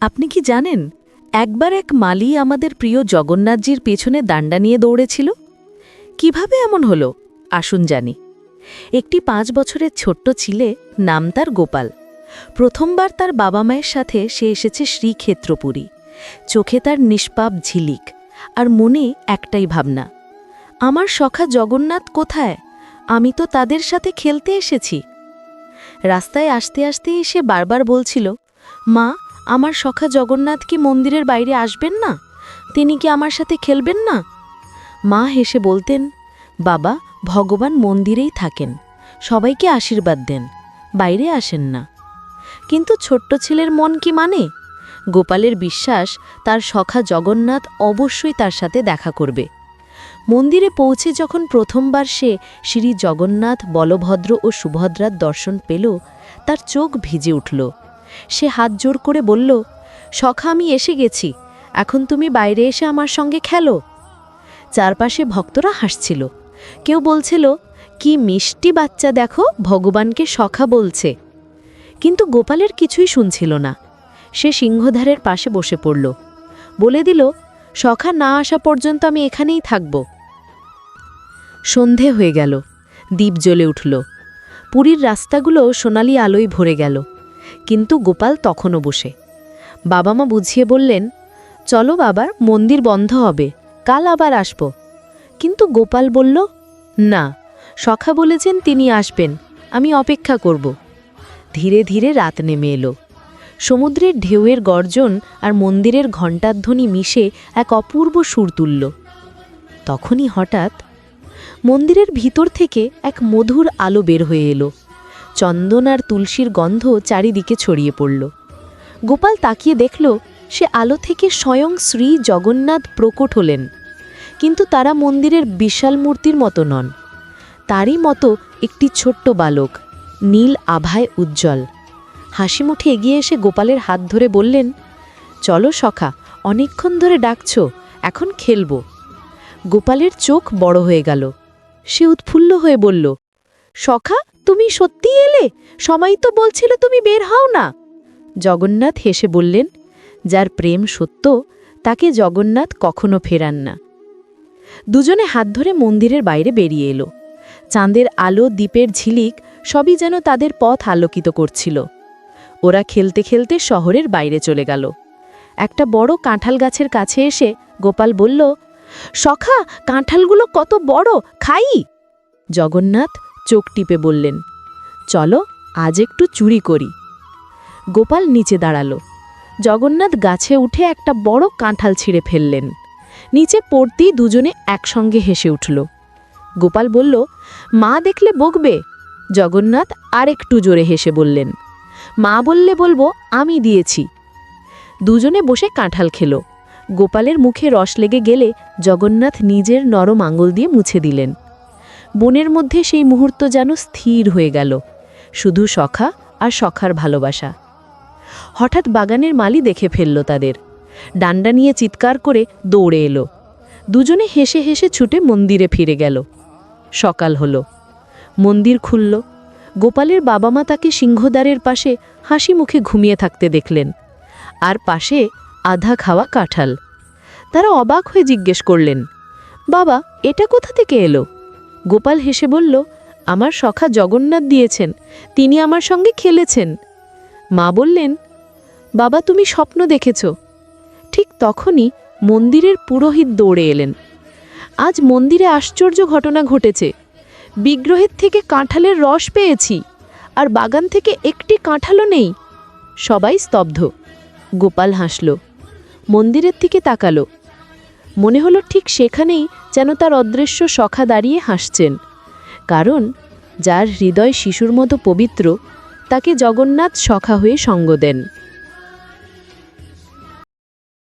আপনি কি জানেন, একবার এক মালি আমাদের প্রিয় জগন্নাথজির পেছনে দাণ্ডা নিয়ে দৌড়েছিল? কীভাবে এমন হলো? আসুন জানি। একটি পাঁচ বছরের ছোট্ট ছিলে নাম তার গোপাল। প্রথমবার তার বাবা মায়ের সাথে সে এসেছে শ্রীক্ষেত্রপুরী। চোখে তার নিষ্পাপ ঝিলিক, আর মনে একটাই ভাবনা, আমার সখা জগন্নাথ কোথায়? আমি তো তাদের সাথে খেলতে এসেছি। রাস্তায় আসতে আসতে এসে বারবার বলছিল, মা আমার সখা জগন্নাথ কি মন্দিরের বাইরে আসবেন না? তিনি কি আমার সাথে খেলবেন না? মা হেসে বলতেন, বাবা, ভগবান মন্দিরেই থাকেন। সবাইকে আশীর্বাদ দেন। বাইরে আসেন না। কিন্তু ছোট্ট ছেলের মন কি মানে? গোপালের বিশ্বাস, তার সখা জগন্নাথ অবশ্যই তার সাথে দেখা করবে। মন্দিরে পৌঁছে যখন প্রথমবার সে শ্রী জগন্নাথ, বলভদ্র ও সুভদ্রার দর্শন পেল, তার চোখ ভিজে উঠল। সে হাত জোর করে বলল, সখা, আমি এসে গেছি। এখন তুমি বাইরে এসে আমার সঙ্গে খেলো। চারপাশে ভক্তরা হাসছিল। কেউ বলছিল, কি মিষ্টি বাচ্চা দেখো, ভগবানকে সখা বলছে। কিন্তু গোপালের কিছুই শুনছিল না। সে সিংহধারের পাশে বসে পড়ল। বলে দিল, সখা না আসা পর্যন্ত আমি এখানেই থাকব। সন্ধে হয়ে গেল। দ্বীপ জ্বলে উঠল। পুরীর রাস্তাগুলো সোনালি আলোয় ভরে গেল। কিন্তু গোপাল তখনও বসে। বাবা মা বুঝিয়ে বললেন, চলো বাবার মন্দির বন্ধ হবে, কাল আবার আসব। কিন্তু গোপাল বলল, না, সখা বলেছেন তিনি আসবেন, আমি অপেক্ষা করব। ধীরে ধীরে রাত নেমে এলো। সমুদ্রের ঢেউয়ের গর্জন আর মন্দিরের ঘণ্টাধ্বনি মিশে এক অপূর্ব সুর তুলল। তখনই হঠাৎ মন্দিরের ভিতর থেকে এক মধুর আলো বের হয়ে এলো। চন্দন আর তুলসীর গন্ধ চারিদিকে ছড়িয়ে পড়ল। গোপাল তাকিয়ে দেখল, সে আলো থেকে স্বয়ং শ্রী জগন্নাথ প্রকট হলেন। কিন্তু তারা মন্দিরের বিশাল মূর্তির মতো নন। তারই মতো একটি ছোট্ট বালক, নীল আভায় উজ্জ্বল। হাসিমুখে এগিয়ে এসে গোপালের হাত ধরে বললেন, চলো সখা, অনেকক্ষণ ধরে ডাকছ, এখন খেলব। গোপালের চোখ বড় হয়ে গেল। সে উৎফুল্ল হয়ে বলল সখা, তুমি সত্যি এলে? সবাই তো বলছিল তুমি বের হও না। জগন্নাথ হেসে বললেন, যার প্রেম সত্য, তাকে জগন্নাথ কখনো ফেরান না। দুজনে হাত ধরে মন্দিরের বাইরে বেরিয়ে এলো। চাঁদের আলো, দ্বীপের ঝিলিক, সবই যেন তাদের পথ আলোকিত করছিল। ওরা খেলতে খেলতে শহরের বাইরে চলে গেল। একটা বড় কাঁঠাল গাছের কাছে এসে গোপাল বলল, সখা, কাঁঠালগুলো কত বড়, খাই! জগন্নাথ চোখ টিপে বললেন, চলো, আজ একটু চুরি করি। গোপাল নিচে দাঁড়াল। জগন্নাথ গাছে উঠে একটা বড় কাঁঠাল ছিঁড়ে ফেললেন। নিচে পড়তেই দুজনে একসঙ্গে হেসে উঠল। গোপাল বলল, মা দেখলে বকবে? জগন্নাথ আর একটু জোরে হেসে বললেন, মা বললে বলব, আমি দিয়েছি। দুজনে বসে কাঁঠাল খেল। গোপালের মুখে রস লেগে গেলে জগন্নাথ নিজের নরম আঙুল দিয়ে মুছে দিলেন। বনের মধ্যে সেই মুহূর্ত যেন স্থির হয়ে গেল, শুধু সখা আর সখার ভালোবাসা। হঠাৎ বাগানের মালি দেখে ফেলল তাদের। ডান্ডা নিয়ে চিৎকার করে দৌড়ে এলো। দুজনে হেসে হেসে ছুটে মন্দিরে ফিরে গেল। সকাল হলো। মন্দির খুলল। গোপালের বাবা মা তাকে সিংহদ্বারের পাশে হাসি মুখে ঘুমিয়ে থাকতে দেখলেন। আর পাশে আধা খাওয়া কাঁঠাল। তারা অবাক হয়ে জিজ্ঞেস করলেন, বাবা, এটা কোথা থেকে এলো? গোপাল হেসে বলল, আমার সখা জগন্নাথ দিয়েছেন, তিনি আমার সঙ্গে খেলেছেন। মা বললেন, বাবা, তুমি স্বপ্ন দেখেছ। ঠিক তখনই মন্দিরের পুরোহিত দৌড়ে এলেন। আজ মন্দিরে আশ্চর্য ঘটনা ঘটেছে। বিগ্রহের থেকে কাঁঠালের রস পেয়েছি, আর বাগান থেকে একটি কাঁঠালও নেই। সবাই স্তব্ধ। গোপাল হাসল। মন্দিরের দিকে তাকালো। মনে হলো ঠিক সেখানেই যেন তার অদৃশ্য সখা দাঁড়িয়ে হাসছেন। কারণ যার হৃদয় শিশুর মতো পবিত্র, তাকে জগন্নাথ সখা হয়ে সঙ্গ দেন।